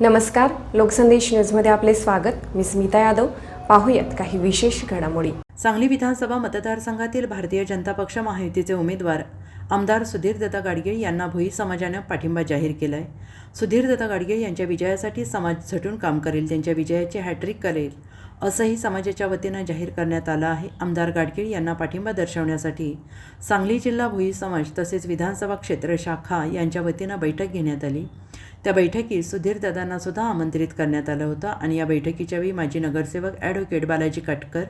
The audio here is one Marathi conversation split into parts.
नमस्कार लोकसंदेश न्यूजमध्ये आपले स्वागत. मी स्मिता यादव. पाहूयात काही विशेष घडामोडी. सांगली विधानसभा मतदारसंघातील भारतीय जनता पक्ष महायुतीचे उमेदवार आमदार सुधीर दत्ता गाडगीळ यांना भोई समाजानं पाठिंबा जाहीर केला आहे सुधीरदत्ता गाडगीळ यांच्या विजयासाठी समाज झटून काम करेल त्यांच्या विजयाची हॅट्रिक करेल असंही समाजाच्या वतीनं जाहीर करण्यात आलं आहे. आमदार गाडगीळ यांना पाठिंबा दर्शवण्यासाठी सांगली जिल्हा भोई समाज तसेच विधानसभा क्षेत्र शाखा यांच्या वतीनं बैठक घेण्यात आली. त्या बैठकीत सुधीरदादांना सुद्धा आमंत्रित करण्यात आलं होतं आणि या बैठकीच्या वेळी माजी नगरसेवक ॲडव्होकेट बालाजी काटकर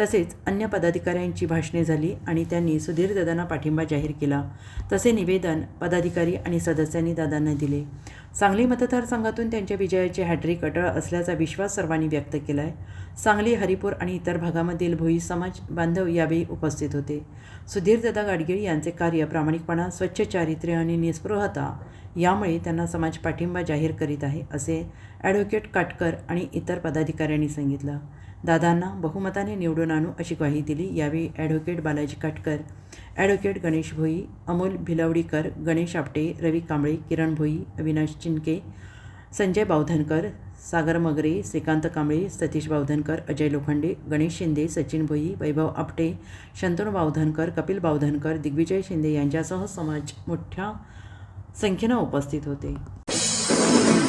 तसेच अन्य पदाधिकाऱ्यांची भाषणे झाली आणि त्यांनी सुधीरदादांना पाठिंबा जाहीर केला. तसे निवेदन पदाधिकारी आणि सदस्यांनी दादांना दिले. सांगली मतदारसंघातून त्यांच्या विजयाची हॅट्रिक अटळ असल्याचा विश्वास सर्वांनी व्यक्त केला आहे सांगली हरिपूर आणि इतर भागामधील भोई समाज बांधव यावेळी उपस्थित होते. सुधीरदादा गाडगिळ यांचे कार्य प्रामाणिकपणा स्वच्छ चारित्र्य आणि निस्पृहता यामुळे त्यांना समाज पाठिंबा जाहीर करीत आहे असे ॲडव्होकेट काटकर आणि इतर पदाधिकाऱ्यांनी सांगितलं. दादांना बहुमताने निवडून आणू अशी ग्वाही दिली यावेळी ॲडव्होकेट बालाजी काटकर ॲडव्होकेट गणेश भोई अमोल भिलवडीकर गणेश आपटे रवी कांबळे किरण भोई अविनाश चिनके संजय बावधनकर सागर मगरे श्रीकांत कांबळे सतीश बावधनकर अजय लोखंडे गणेश शिंदे सचिन भोई वैभव आपटे शंतनू बावधनकर कपिल बावधनकर दिग्विजय शिंदे यांच्यासह समाज मोठ्या संख्येनं उपस्थित होते. Thank you.